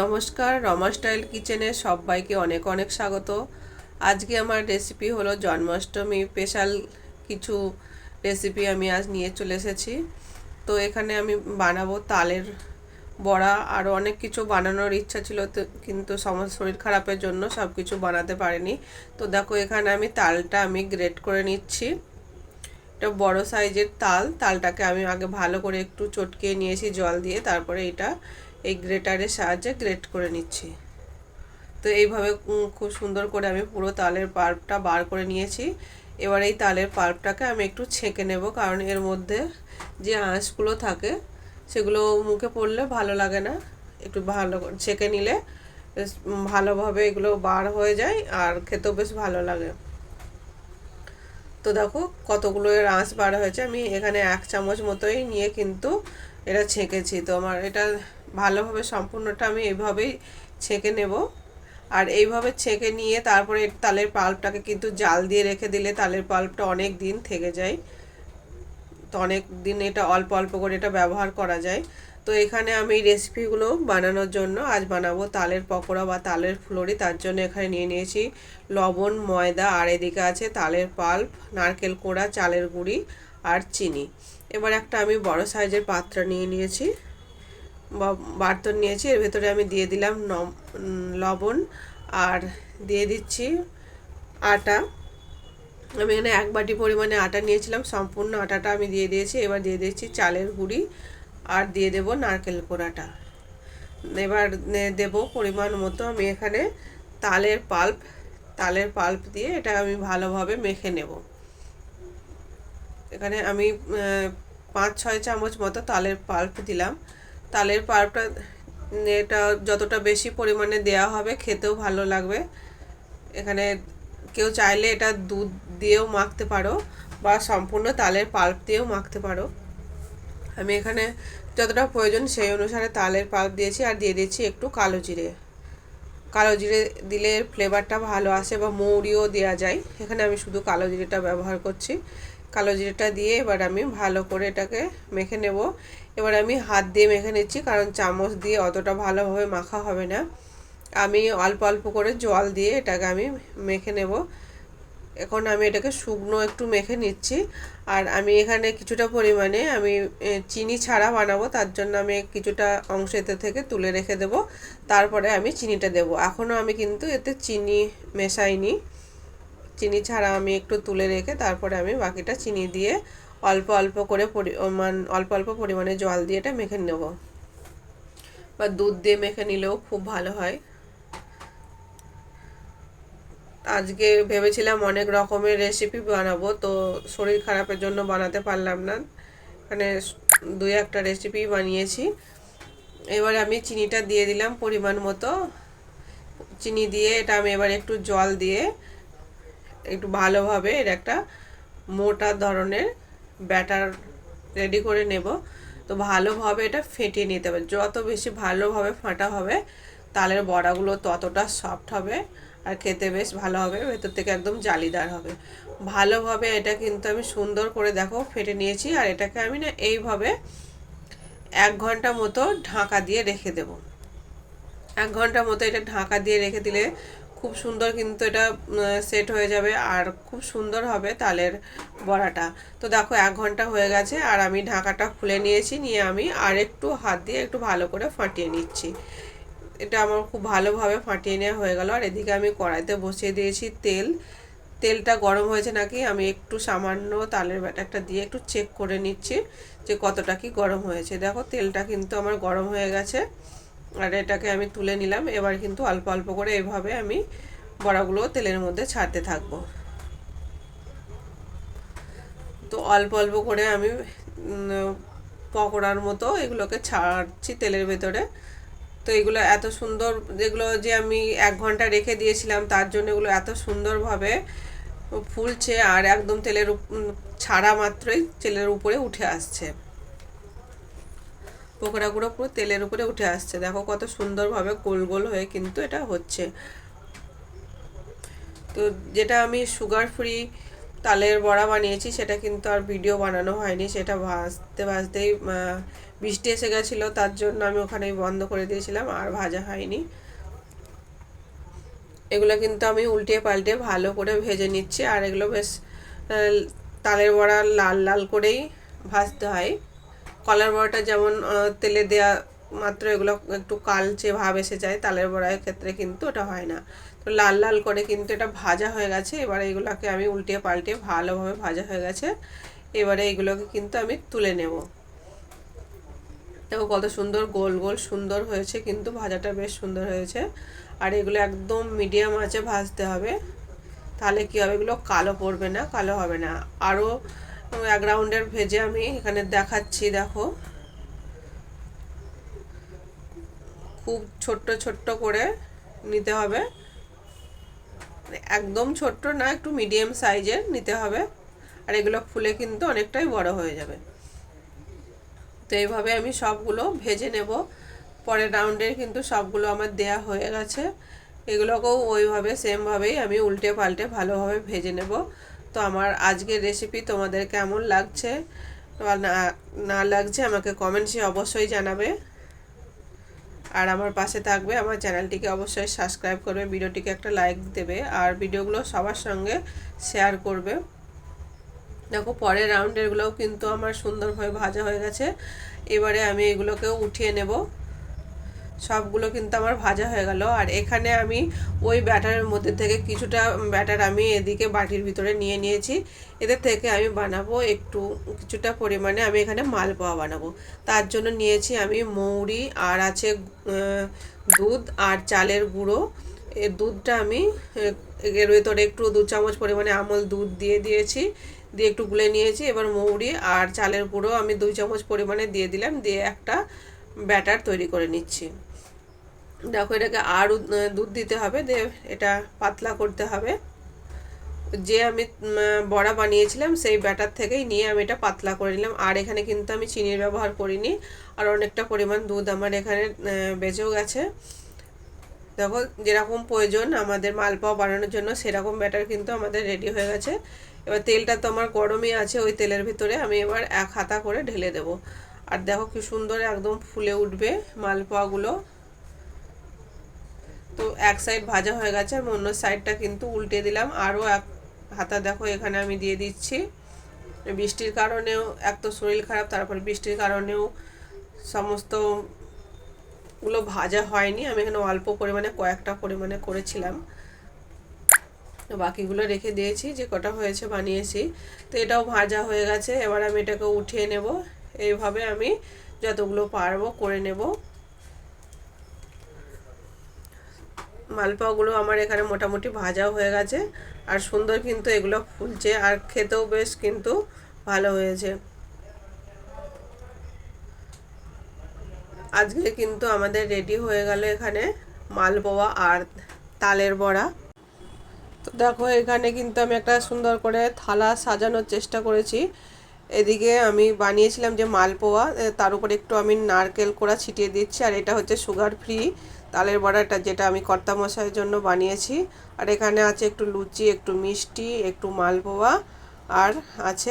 নমস্কার, রমা স্টাইল কিচেনে সবাইকে অনেক অনেক স্বাগত। আজকে আমার রেসিপি হলো জন্মাষ্টমী স্পেশাল কিছু রেসিপি আমি আজ নিয়ে চলে এসেছি। তো এখানে আমি বানাবো তালের বড়া। আরও অনেক কিছু বানানোর ইচ্ছা ছিল কিন্তু সমস্ত শরীর খারাপের জন্য সব কিছু বানাতে পারিনি। তো দেখো, এখানে আমি তালটা আমি গ্রেট করে নিচ্ছি। এটা বড় সাইজের তাল। তালটাকে আমি আগে ভালো করে একটু চটকিয়ে নিয়েছি জল দিয়ে। তারপরে এটা এই গ্রেটারের সাহায্যে গ্রেট করে নিচ্ছি। তো এইভাবে খুব সুন্দর করে আমি পুরো তালের পাল্পটা বার করে নিয়েছি। এবার এই তালের পাল্পটাকে আমি একটু ছেঁকে নেব, কারণ এর মধ্যে যে আঁশগুলো থাকে, সেগুলো মুখে পড়লে ভালো লাগে না। একটু ভালো ছেঁকে নিলে ভালোভাবে এগুলো বার হয়ে যায় আর খেতেও বেশ ভালো লাগে। তো দেখো কতগুলো এর আঁশ বার হয়েছে। আমি এখানে এক চামচ মতোই নিয়ে কিন্তু এটা ছেঁকেছি। তো আমার এটা ভালোভাবে সম্পূর্ণটা আমি এইভাবেই ছেঁকে নেব। আর এইভাবে ছেঁকে নিয়ে তারপরে তালের পাল্পটাকে কিন্তু জাল দিয়ে রেখে দিলে তালের পাল্পটা অনেক দিন থেকে যায়। তো অনেক দিন এটা অল্প অল্প করে এটা ব্যবহার করা যায়। তো এখানে আমি রেসিপিগুলো বানানোর জন্য আজ বানাবো তালের পকোড়া বা তালের ফুলরি। তার জন্য এখানে নিয়ে নিয়েছি লবণ, ময়দা, আর এদিকে আছে তালের পাল্প, নারকেল কোড়া, চালের গুঁড়ি আর চিনি। এবার একটা আমি বড় সাইজের পাত্র নিয়ে নিয়েছি। বার্তন নিয়েছি, এর ভেতরে আমি দিয়ে দিলাম লবণ আর দিয়ে দিচ্ছি আটা। আমি এখানে এক বাটি পরিমাণে আটা নিয়েছিলাম, সম্পূর্ণ আটাটা আমি দিয়ে দিয়েছি, এবার দিয়ে দিচ্ছি চালের গুঁড়ি আর দিয়ে দেব নারকেল কোড়াটা। এবার দেব পরিমাণ মতো আমি এখানে তালের পাল্প তালের পাল্প দিয়ে এটা আমি ভালোভাবে মেখে নেব। এখানে আমি পাঁচ ছয় চামচ মতো তালের পাল্প দিলাম। তালের পাল্পটা এটা যতটা বেশি পরিমাণে দেওয়া হবে খেতেও ভালো লাগবে। এখানে কেউ চাইলে এটা দুধ দিয়েও মাখতে পারো বা সম্পূর্ণ তালের পাল্প দিয়েও মাখতে পারো। আমি এখানে যতটা প্রয়োজন সেই অনুসারে তালের পাল্প দিয়েছি আর দিয়ে দিচ্ছি একটু কালো জিরে। কালো জিরে দিলে ফ্লেভারটা ভালো আসে বা মৌরিও দেওয়া যায়। এখানে আমি শুধু কালো জিরেটা ব্যবহার করছি। কালো জিরেটা দিয়ে এবার আমি ভালো করে এটাকে মেখে নেব। এবার আমি হাত দিয়ে মেখে নিচ্ছি, কারণ চামচ দিয়ে অতটা ভালোভাবে মাখা হবে না। আমি অল্প অল্প করে জল দিয়ে এটাকে আমি মেখে নেব। এখন আমি এটাকে শুকনো একটু মেখে নিচ্ছি। আর আমি এখানে কিছুটা পরিমাণে আমি চিনি ছাড়া বানাবো, তার জন্য আমি কিছুটা অংশ এতে থেকে তুলে রেখে দেব। তারপরে আমি চিনিটা দেব। এখনও আমি কিন্তু এতে চিনি মেশাইনি। চিনি ছাড়া আমি একটু তুলে রেখে তারপরে আমি বাকিটা চিনি দিয়ে অল্প অল্প করে পরিমাণ অল্প অল্প পরিমাণে জল দিয়ে এটা মেখে নেব। বা দুধ দিয়ে মেখে নিলেও খুব ভালো হয়। আজকে ভেবেছিলাম অনেক রকমের রেসিপি বানাবো, তো শরীর খারাপের জন্য বানাতে পারলাম না। মানে দুই একটা রেসিপি বানিয়েছি। এবার আমি চিনিটা দিয়ে দিলাম পরিমাণ মতো। চিনি দিয়ে এটা আমি এবার একটু জল দিয়ে একটু ভালোভাবে এর একটা মোটা ধরনের ব্যাটার রেডি করে নেব। তো ভালোভাবে এটা ফেটিয়ে নিতে হবে। যত বেশি ভালোভাবে ফাটা হবে, তালের বড়াগুলো ততটা সফট হবে আর খেতে বেশ ভালো হবে, ভেতর থেকে একদম জালিদার হবে। ভালোভাবে এটা কিন্তু আমি সুন্দর করে দেখো ফেটে নিয়েছি আর এটাকে আমি না এইভাবে এক ঘণ্টা মতো ঢাকা দিয়ে রেখে দেব। এক ঘণ্টা মতো এটা ঢাকা দিয়ে রেখে দিলে খুব সুন্দর কিন্তু এটা সেট হয়ে যাবে আর খুব সুন্দর হবে তালের বড়াটা। তো দেখো এক ঘণ্টা হয়ে গেছে আর আমি ঢাকাটা খুলে নিয়েছি, নিয়ে আমি আর একটু হাত দিয়ে একটু ভালো করে ফাটিয়ে নিচ্ছি। এটা আমার খুব ভালোভাবে ফাটিয়ে নেওয়া হয়ে গেল আর এদিকে আমি কড়াইতে বসিয়ে দিয়েছি তেল। তেলটা গরম হয়েছে নাকি আমি একটু সামান্য তালের ব্যাটারটা দিয়ে একটু চেক করে নিচ্ছি যে কতটা কি গরম হয়েছে। দেখো তেলটা কিন্তু আমার গরম হয়ে গেছে। আর এটাকে আমি তুলে নিলাম। এবার কিন্তু অল্প অল্প করে এভাবে আমি বড়াগুলো তেলের মধ্যে ছাড়তে থাকব। তো অল্প অল্প করে আমি পকোড়ার মতো এগুলোকে ছাড়ছি তেলের ভেতরে। তো এগুলো এত সুন্দর, যেগুলো যে আমি এক ঘণ্টা রেখে দিয়েছিলাম, তার জন্য এগুলো এত সুন্দরভাবে ফুলছে আর একদম তেলের ছাড়া মাত্রই তেলের উপরে উঠে আসছে। পকোড়াগুলো পুরো তেলের উপরে উঠে আসছে। দেখো কত সুন্দরভাবে গোল গোল হয়ে কিন্তু এটা হচ্ছে। তো যেটা আমি সুগার ফ্রি তালের বড়া বানিয়েছি, সেটা কিন্তু আর ভিডিও বানানো হয়নি। সেটা ভাজতে ভাজতেই বৃষ্টি এসে গেছিল, তার জন্য আমি ওখানেই বন্ধ করে দিয়েছিলাম, আর ভাজা হয়নি। এগুলো কিন্তু আমি উল্টে পাল্টে ভালো করে ভেজে নিচ্ছি, আর এগুলো বেশ তালের বড়া লাল লাল করেই ভাজতে হয়। কলার বড়াটা যেমন তেলে দেয়া মাত্র এগুলো একটু কালচে ভাব এসে যায়, তালের বড়ার ক্ষেত্রে কিন্তু ওটা হয় না। তো লাল লাল করে কিন্তু এটা ভাজা হয়ে গেছে, এবারে এগুলোকে আমি উল্টে পাল্টে ভালোভাবে ভাজা হয়ে গেছে। এবারে এগুলোকে কিন্তু আমি তুলে নেব। দেখো কত সুন্দর, গোল গোল সুন্দর হয়েছে কিন্তু ভাজাটা বেশ সুন্দর হয়েছে। আর এগুলো একদম মিডিয়াম আঁচে ভাজতে হবে। তাহলে কী হবে? এগুলো কালো পড়বে না, কালো হবে না। আরও এক রাউন্ডের ভেজে আমি এখানে দেখাচ্ছি, দেখো। খুব ছোট্ট ছোট্ট করে নিতে হবে। মানে একদম ছোট্ট না, একটু মিডিয়াম সাইজের নিতে হবে। আর এগুলো ফুলে কিন্তু অনেকটাই বড় হয়ে যাবে। তো এইভাবে আমি সবগুলো ভেজে নেব। পরের রাউন্ডের কিন্তু সবগুলো আমার দেয়া হয়ে গেছে। এগুলোকেও ওইভাবে সেমভাবেই আমি উল্টে পাল্টে ভালোভাবে ভেজে নেব। তো আমার আজকের রেসিপি তোমাদের কেমন লাগছে? বা না না লাগছে আমাকে কমেন্টসে অবশ্যই জানাবে। আর আমার পাশে থাকবে, আমার চ্যানেলটিকে অবশ্যই সাবস্ক্রাইব করবে, ভিডিওটিকে একটা লাইক দেবে, আর ভিডিওগুলো সবার সঙ্গে শেয়ার করবে। দেখো, পরের রাউন্ডেরগুলোও কিন্তু আমার সুন্দরভাবে ভাজা হয়ে গেছে। এবারে আমি এগুলোকেও উঠিয়ে নেব। সবগুলো কিন্তু আমার ভাজা হয়ে গেল। আর এখানে আমি ওই ব্যাটারের মধ্যে থেকে কিছুটা ব্যাটার আমি এদিকে বাটির ভিতরে নিয়ে নিয়েছি। এদের থেকে আমি বানাবো একটু, কিছুটা পরিমাণে আমি এখানে মালপোয়া বানাবো। তার জন্য নিয়েছি আমি মৌরি আর আছে দুধ আর চালের গুঁড়ো। এর দুধটা আমি এর ভেতরে একটু দু চামচ পরিমাণে আমল দুধ দিয়ে দিয়েছি, দিয়ে একটু গুলে নিয়েছি। এবার মৌরি আর চালের গুঁড়ো আমি দুই চামচ পরিমাণে দিয়ে দিলাম। দিয়ে একটা ব্যাটার তৈরি করে নিচ্ছি। দেখো, এটাকে আরও দুধ দিতে হবে, দিয়ে এটা পাতলা করতে হবে। যে আমি বড়া বানিয়েছিলাম, সেই ব্যাটার থেকেই নিয়ে আমি এটা পাতলা করে নিলাম। আর এখানে কিন্তু আমি চিনির ব্যবহার করিনি, আর অনেকটা পরিমাণ দুধ আমার এখানে বেঁচেও গেছে। দেখো, যেরকম প্রয়োজন আমাদের মালপোয়া বানানোর জন্য, সেরকম ব্যাটার কিন্তু আমাদের রেডি হয়ে গেছে। এবার তেলটা তো আমার গরমই আছে, ওই তেলের ভিতরে আমি এবার এক হাতা করে ঢেলে দেব। আর দেখো কি সুন্দর একদম ফুলে উঠবে মালপোয়াগুলো। তো এক সাইড ভাজা হয়ে গেছে, আমি অন্য সাইডটা কিন্তু উল্টে দিলাম। আরও এক হাতা দেখো, এখানে আমি দিয়ে দিচ্ছি। বৃষ্টির কারণেও, এক তো শরীর খারাপ, তারপর বৃষ্টির কারণেও সমস্তগুলো ভাজা হয়নি। আমি এখানে অল্প পরিমাণে, কয়েকটা পরিমাণে করেছিলাম। তো বাকিগুলো রেখে দিয়েছি, যে কটা হয়েছে বানিয়েছি। তো এটাও ভাজা হয়ে গেছে, এবার আমি এটাকে উঠিয়ে নেব। এইভাবে আমি যতগুলো পারব করে নেব। মালপোয়াগুলো আমার এখানে মোটামুটি ভাজাও হয়ে গেছে। আর সুন্দর কিন্তু এগুলো ফুলছে আর খেতেও বেশ কিন্তু ভালো হয়েছে। আজকে কিন্তু আমাদের রেডি হয়ে গেল এখানে মালপোয়া আর তালের বড়া। তো দেখো এখানে কিন্তু আমি একটা সুন্দর করে থালা সাজানোর চেষ্টা করেছি। এদিকে আমি বানিয়েছিলাম যে মালপোয়া তার উপরে একটু আমি নারকেল কোড়া ছিটিয়ে দিচ্ছি, আর এটা হচ্ছে সুগার ফ্রি তালের বড়াটা যেটা আমি কর্তা মশাইয়ের জন্য বানিয়েছি। আর এখানে আছে একটু লুচি, একটু মিষ্টি, একটু মালপোয়া, আর আছে